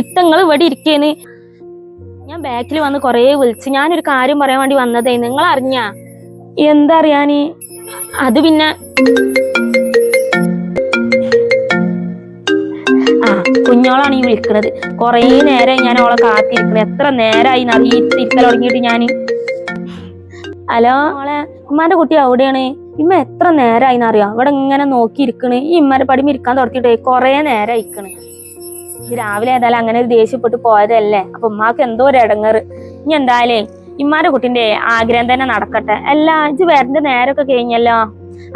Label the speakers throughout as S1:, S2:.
S1: ഇത്തങ്ങൾ ഇവിടെ ഇരിക്കേന്ന്. ഞാൻ ബാക്കിൽ വന്ന് കൊറേ വിളിച്ച്. ഞാനൊരു കാര്യം പറയാൻ വേണ്ടി വന്നതേ നിങ്ങൾ അറിഞ്ഞാ എന്താ അറിയാന് അത് പിന്നെ ആ കുഞ്ഞോളാണ് ഈ വിളിക്കണത്. കൊറേ നേരെ ഞാൻ അവളെ കാത്തിരിക്കണത് എത്ര നേരമായി അറിയിത്തിരിക്കൽ തുടങ്ങിയിട്ട് ഞാൻ ഹലോ? അവളെ ഉമ്മാന്റെ കുട്ടി എവിടെയാണ്? ഇമ്മ എത്ര നേരമായി എന്നറിയാം ഇവിടെ ഇങ്ങനെ നോക്കിയിരിക്കണ്. ഈ ഇമ്മാരെ പടിമ ഇരിക്കാൻ തുടങ്ങിയിട്ടേ കൊറേ നേരം ഇരിക്കണ് രാവിലെ ഏതായാലും അങ്ങനെ ഒരു ദേഷ്യപ്പെട്ട് പോയതല്ലേ? അപ്പൊ ഉമ്മാക്ക് എന്തോ ഒരു ഇടങ്ങറ് ഇനി എന്തായാലേ ഇമ്മാരുടെ കുട്ടിന്റെ ആഗ്രഹം തന്നെ നടക്കട്ടെ. അല്ല ഇജ്ജ് വരന്റെ നേരമൊക്കെ കഴിഞ്ഞല്ലോ.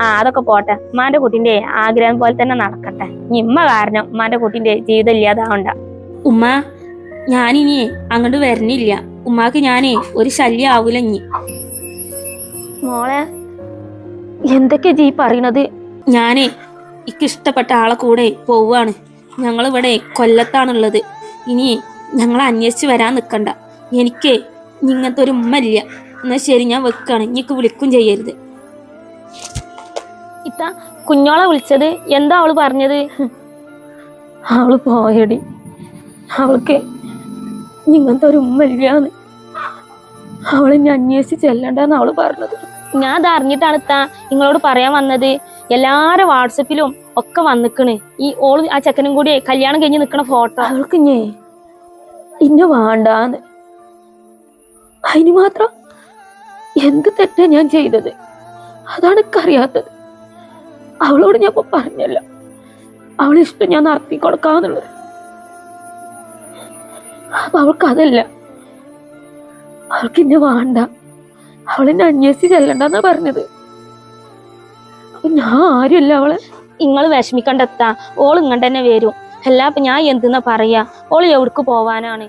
S1: ആ അതൊക്കെ പോട്ടെ. ഉമ്മാന്റെ കുട്ടിന്റെ ആഗ്രഹം പോലെ തന്നെ നടക്കട്ടെ. ഇനി ഇമ്മ കാരണം ഉമ്മാന്റെ കുട്ടിന്റെ ജീവിതം ഇല്ലാതാവണ്ട. ഉമ്മ ഞാനിനി അങ്ങോട്ട് വരണില്ല. ഉമ്മാക്ക് ഞാനേ ഒരു ശല്യം ആവൂല ഇനി. മോളെ എന്തൊക്കെ ജീ പറയണത് ഞാനേ ഇക്കിഷ്ടപ്പെട്ട ഇഷ്ടപ്പെട്ട ആളെ കൂടെ പോവാണ്. ഞങ്ങളിവിടെ കൊല്ലത്താണുള്ളത്. ഇനി ഞങ്ങൾ അന്വേഷിച്ച് വരാൻ നിൽക്കണ്ട എനിക്ക് ഇങ്ങനത്തെ ഒരു ഉമ്മ ഇല്ല. എന്നാ ശരി ഞാൻ വെക്കാണ്. ഇനിക്ക് വിളിക്കും ചെയ്യരുത്. ഇത്ത കുഞ്ഞോളെ വിളിച്ചത് എന്താ അവൾ പറഞ്ഞത്? അവൾ പോയടി. അവൾക്ക് ഇങ്ങനത്തെ ഒരു ഉമ്മ ഇല്ലാന്ന്. അവളെ ഞാൻ അന്വേഷിച്ച് ചെല്ലണ്ടെന്ന് അവൾ പറഞ്ഞത്. ഞാൻ അത് അറിഞ്ഞിട്ടാണ് ഇത്താ നിങ്ങളോട് പറയാൻ വന്നത്. എല്ലാരും വാട്സപ്പിലും ഒക്കെ വന്നിക്കണ്. ഈ ഓൾ ആ ചെക്കനും കൂടി കല്യാണം കഴിഞ്ഞ് നിക്കണ ഫോട്ടോ. അവൾക്ക് ഞേ ഇന്നെ വേണ്ടാന്ന്. അതിന് മാത്രം എന്ത് തെറ്റാ ഞാൻ ചെയ്തത്? അതാണ് എനിക്കറിയാത്തത്. അവളോട് ഞാൻ ഇപ്പൊ പറഞ്ഞല്ല. അവളിഷ്ടം ഞാൻ നടത്തി കൊടുക്കാന്നുള്ളത്. അപ്പൊ അവൾക്ക് അതല്ല. അവൾക്ക് എന്നെ വേണ്ട. അവളെന്നെ അന്വേഷിച്ച് ചെല്ലണ്ടെന്നാ പറഞ്ഞത്. അപ്പൊ ഞാൻ ആരുമല്ല അവളെ? നിങ്ങൾ വിഷമിക്കണ്ടെത്താ ഓൾ ഇങ്ങോട്ട് തന്നെ വരും. അല്ല അപ്പൊ ഞാൻ എന്തെന്നാ പറയാ? ഓൾ എവിടേക്ക് പോവാനാണ്?